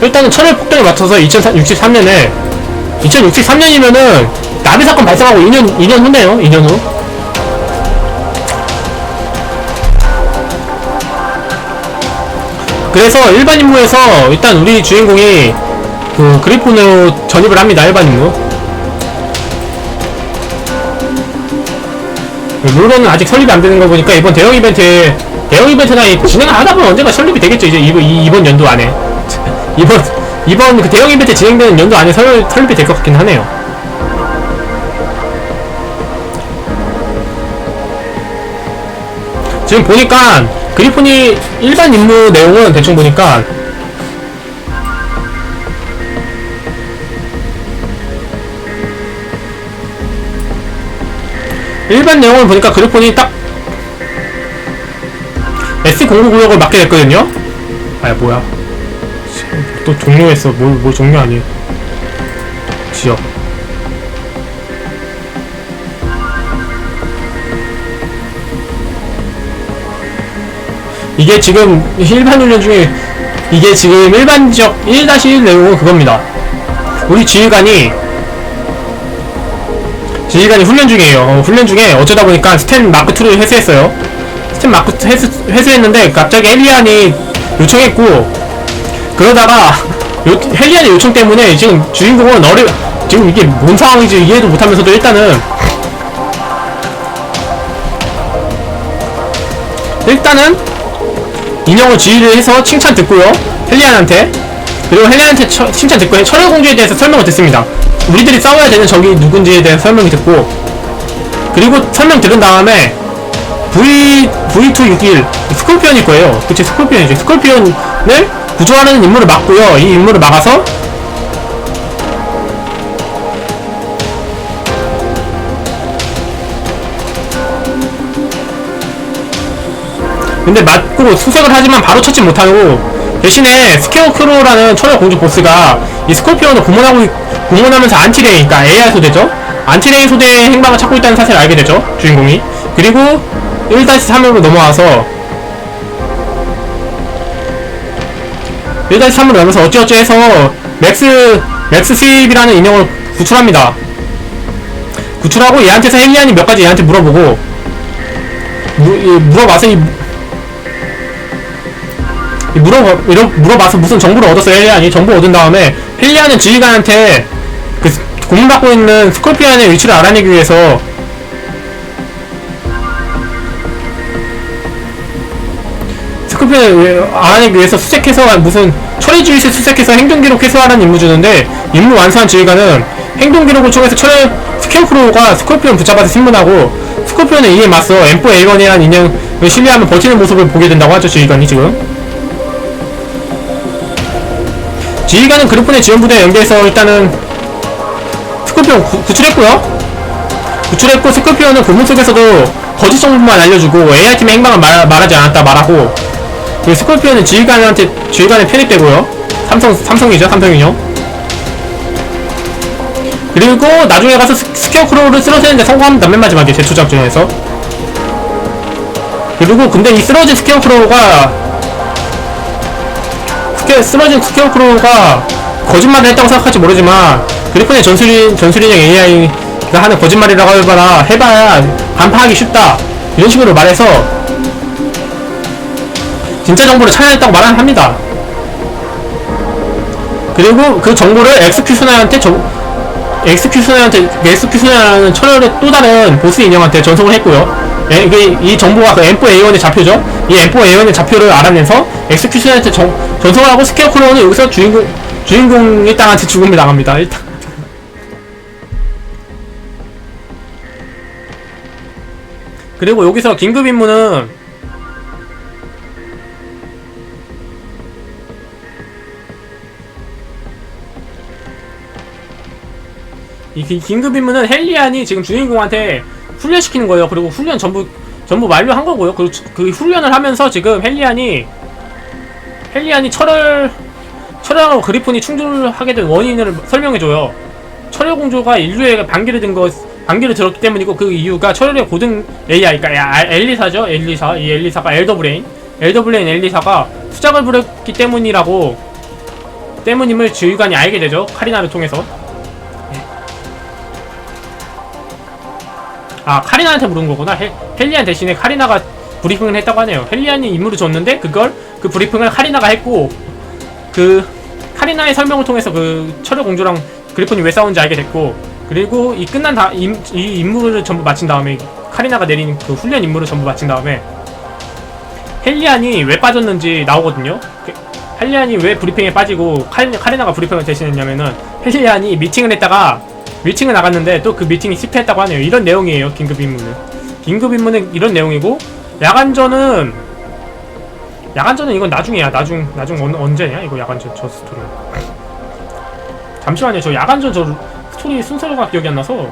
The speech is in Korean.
일단은 철의 폭등에 맞춰서 2063년에 2063년이면은 나비 사건 발생하고 2년 2년 후네요. 2년 후. 그래서 일반 임무에서 일단 우리 주인공이 그 그리폰으로 전입을 합니다. 일반 임무. 룰러는 아직 설립이 안 되는 거 보니까 이번 대형 이벤트에 대형 이벤트나 이 진행을 하다 보면 언젠가 설립이 되겠죠. 이제 이번 이- 이번 연도 안에 이번 이번 그 대형 이벤트 진행되는 연도 안에 설, 설립이 될 것 같긴 하네요. 지금 보니까 그리폰이 일반 임무 내용은 대충 보니까 일반 내용을 보니까 그리폰이 딱 S09 구역을 맡게 됐거든요? 아야 뭐야 또 종료했어. 뭘, 뭘 종료 아니 지역. 이게 지금 일반 훈련 중에 이게 지금 일반 지역 1-1 내용은 그겁니다. 우리 지휘관이 지휘관이 훈련 중이에요. 어, 훈련 중에 어쩌다 보니까 스탠 마크 2를 회수했어요. 스탠 마크 회수, 회수했는데 갑자기 헬리안이 요청했고 그러다가 요, 헬리안의 요청 때문에 지금 주인공은 어려 지금 이게 뭔 상황인지 이해도 못하면서도 일단은 일단은 인형을 지휘를 해서 칭찬 듣고요 헬리안한테 그리고 헬리안한테 처- 칭찬 듣고 철의 공주에 대해서 설명을 듣습니다 우리들이 싸워야 되는 적이 누군지에 대한 설명이 듣고 그리고 설명 들은 다음에 V V261 스콜피언일 거예요. 그치 스콜피언이죠. 스콜피언을 구조하는 임무를 막고요. 이 임무를 막아서 근데 맞고 수색을 하지만 바로 찾지 못하고 대신에 스케어크로라는 철의 공주 보스가 이 스콜피온을 공문하고 공문하면서 안티레인 그러니까 AI 소대죠 안티레인 소대의 행방을 찾고 있다는 사실을 알게 되죠 주인공이 그리고 1-3으로 넘어와서 1-3으로 넘어서 어찌어찌 해서 맥스 맥스 스윕이라는 인형을 구출합니다 구출하고 얘한테서 헬리안이 몇 가지 얘한테 물어보고 무, 이, 물어봐서 이 이 물어봐, 이러, 물어봐서 무슨 정보를 얻었어요, 헬리안이. 정보 얻은 다음에, 헬리안은 지휘관한테, 그, 스- 고문 받고 있는 스콜피안의 위치를 알아내기 위해서, 왜- 알아내기 위해서 수색해서, 무슨, 처리주의실 수색해서 행동기록 해소하라는 임무 주는데, 임무 완수한 지휘관은, 행동기록을 통해서 처리, 스케어크로우가 스콜피온 붙잡아서 신문하고, 스콜피온에 이에 맞서 M4A1이라는 인형을 신뢰하며 버티는 모습을 보게 된다고 하죠, 지휘관이 지금. 지휘관은 그리폰의 지원부대에 연계해서 일단은 스콜피온 구, 구출했고요 구출했고 스콜피온은 고문 속에서도 거짓 정보만 알려주고 AI팀의 행방을 말, 말하지 않았다 말하고 그리고 스콜피온은 지휘관한테 지휘관에 편입되고요. 삼성, 삼성이죠 삼성인형 그리고 나중에 가서 스, 스퀘어 크로우를 쓰러지는데 성공합니다 맨 마지막에 제초작전에서. 그리고 근데 이 쓰러진 스퀘어 크로우가 스케, 쓰러진 스퀘어 크로우가 거짓말을 했다고 생각할지 모르지만 그리폰의 전술인, 전술인형 AI가 하는 거짓말이라고 해봐라 해봐야 간파하기 쉽다. 이런 식으로 말해서 진짜 정보를 찾아냈다고 말을 합니다. 그리고 그 정보를 엑스큐셔너한테 저, 엑스큐셔너한테 엑스큐셔너라는 철혈의 또 다른 보스 인형한테 전송을 했고요. 예, 이게 이 정보가 그 M4A1의 좌표죠. 이 M4A1의 좌표를 알아내서 엑스큐셔너한테 전, 전송을 하고 스케어 크로우는 여기서 주인공 주인공 일당한테 죽음을 당합니다. 일단. 그리고 여기서 긴급 임무는 이 기- 긴급 임무는 헬리안이 지금 주인공한테 훈련시키는 거예요. 그리고 훈련 전부 전부 완료한 거고요. 그, 그 훈련을 하면서 지금 헬리안이 헬리안이 철을 철하고 그리폰이 충돌하게 된 원인을 설명해줘요. 철의 공주가 인류에 반기를 든 것, 반기를 들었기 때문이고 그 이유가 철의 고등 AI, 그러니까 야, 엘리사죠. 엘리사. 이 엘리사가 엘더브레인. 엘더브레인 엘리사가 수작을 부렸기 때문이라고 때문임을 지휘관이 알게 되죠. 카리나를 통해서. 아 카리나한테 물은 거구나. 헬, 헬리안 대신에 카리나가 브리핑을 했다고 하네요. 헬리안이 임무를 줬는데 그걸 그 브리핑을 카리나가 했고 그 카리나의 설명을 통해서 그 철의 공주랑 그리폰이 왜 싸운지 알게 됐고 그리고 이 끝난 다, 임, 이 임무를 전부 마친 다음에 카리나가 내린 그 훈련 임무를 전부 마친 다음에 헬리안이 왜 빠졌는지 나오거든요. 그 헬리안이 왜 브리핑에 빠지고 카리, 카리나가 브리핑을 대신했냐면은 헬리안이 미팅을 했다가 미팅을 나갔는데 또 그 미팅이 실패했다고 하네요. 이런 내용이에요. 긴급 임무는. 긴급 임무는 이런 내용이고 야간전은 야간전은 이건 나중이야. 나중 나중 언, 언제냐? 이거 야간전 저 스토리. 잠시만요. 저 야간전 저 스토리 순서가 기억이 안 나서